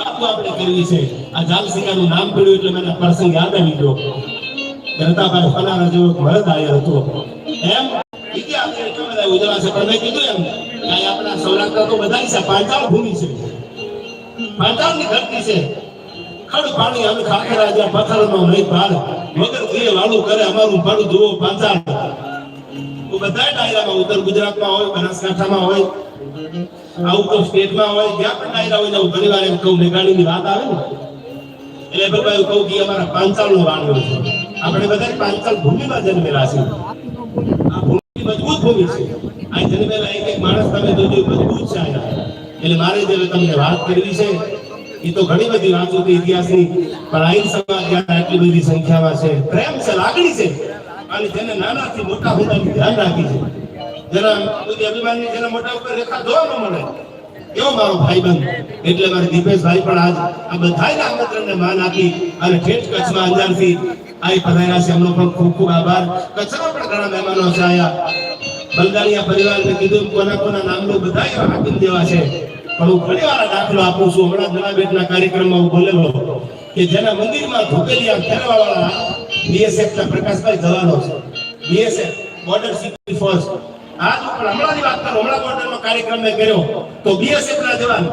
વાતો આપણે કરવી છે. આ જાલસિંગાનું નામ પડ્યું એટલે મને પ્રસંગ યાદ આવી ગયો. જનતાભાઈ ફલાણા જેવો મરદ આવ્યો હતો. એમ ઇતિહાસ ઉજળા છે, પણ મેં કીધું ધરતી છે. ખડ પાણી અમે નહીં પાડ વગર કીએ વાળું કરે અમારું પાડું જુઓ પાંચાળ. તો બધા ડાયરામાં ઉત્તર ગુજરાતમાં હોય હોય આઉટ ઓફ સ્ટેજમાં હોય, જ્યાં પણ ડાયરા હોય ને હું ઘણી વાર એમ કહું મેઘાણીની વાત આવે ને? એટલે ભાઈ કહું કે અમારા પાંચાળનો વાણિયો છે. આપણે બધા પાંચાળ ભૂમિમાં જન્મેલા છે આ ભૂમિ મજબૂત ભૂમિ છે. આ જન્મેલા એક એક માણસ તમે જોજો મજબૂત છે એટલે મારે જે તમને વાત કરવી છે, એ તો ઘણી બધી વાતો હતી ઇતિહાસની પણ આઈન સમાજ આટલી બધી સંખ્યામાં છે, પ્રેમ છે, લાગણી છે. અને જેને નાનાથી મોટા હોવાનું ધ્યાન રાખી છે. જેના બધી અભિમાનની જેના મોટા ઉપર રેખા જોવા મળે. એવો મારો ભાઈબંધ? એટલે મારે દીપેશભાઈ પણ આજ આ આમંત્રણને માન આપી અને ઠેઠ કચ્છમાં છે. એમનો પણ ખૂબ ખૂબ આભાર. કચ્છમાં પણ ઘણા મહેમાનો છે આયા બલગાડિયા કીધું કોના કોના બધા જેવા છે. પણ હું ઘણી દાખલો આપું છું. હમણાં જનાબેટના કાર્યક્રમમાં હું બોલેલો કે જેના મંદિરમાં ધોકેલિયા ફેરવા વાળા બીએસએફ ના પ્રકાશભાઈ જવાનો છે. બીએસએફ બોર્ડર સિક્યુરિટી ફોર્સ આજ ઉપર હમણાંની વાત કરું, હમણાં બોર્ડરનો કાર્યક્રમ મેં કર્યો. તો બીએસએફ ના જવાન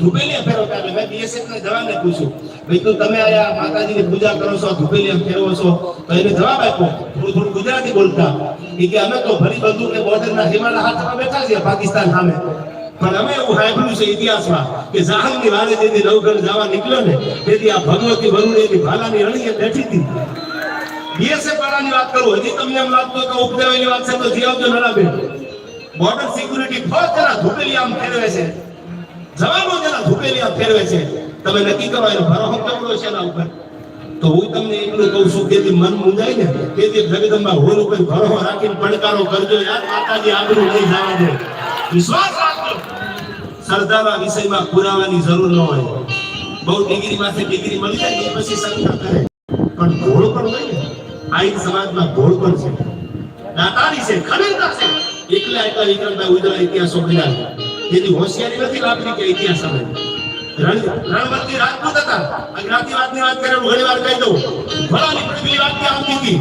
ધુપેલિયા ફેરવતા એટલે મેં બીએસએફ ના જવાનને પૂછ્યું, ભાઈ, તું તમે આયા માતાજીની પૂજા કરો છો ધુપેલિયા ફેરવો છો? તો એને જવાબ આપ્યો, થોડું થોડું ગુજરાતી બોલતા. કે અમે તો ભરી બંદૂક ને બોર્ડરના સીમાના હાથમાં બેઠા છીએ, પાકિસ્તાન સામે. પણ અમે એવું સાંભળ્યું છે ઇતિહાસમાં કે જહાંગની વારે જેથી નવઘર જવા નીકળ્યો ને, તેથી આ ભગવતી વરુણેની ભાલાની રણીએ બેઠી હતી. બીએસએફ વાળાની વાત કરું, હજી તમને એમ લાગતું કે ઉપદેવાની વાત છે, તો જી આવજો નડાબેન બોર્ડર સિક્યુરિટી ફોર્સ જરા ધૂપેલિયામ ફેરવે છે. જવાનો જરા ધૂપેલિયામ ફેરવે છે. તમે નક્કી કરો, એનો ભરોસો કેવડો છે એના ઉપર? તો હું તમને એટલું કહું છું કે મન મુંજાય ને, તે જે જગદંબા હોલ ઉપર ભરો રાખીને પડકારો કરજો. યાર, માતાજી આગળ લઈ જવા દે. વિશ્વાસ રાખજો. સરદારના વિષયમાં પુરાવાની જરૂર ન હોય. બહુ ડિગ્રી માંથી ડિગ્રી મળી જાય તો પછી શંકા કરે. પણ ઘોળ પણ હોય ને આહિર સમાજમાં ઘોળ પણ છે. દાતારી છે ખરેખર છે. એકલા એકલા વિક્રમભાઈ ઉદય ઇતિહાસો બન્યા તેથી હોશિયારી નથી વાપરી કે ઇતિહાસ રણ રણવંતી રાજપૂત હતા. આ જ્ઞાતિવાદની વાત કરે હું ઘણી વાર કહી દઉં. ની પૃથ્વી વાત આવતી હતી.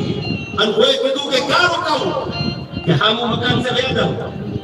અને કોઈ કીધું કે ક્યાં રોકાવું? કે હામું મકાન છે લઈ વેદમ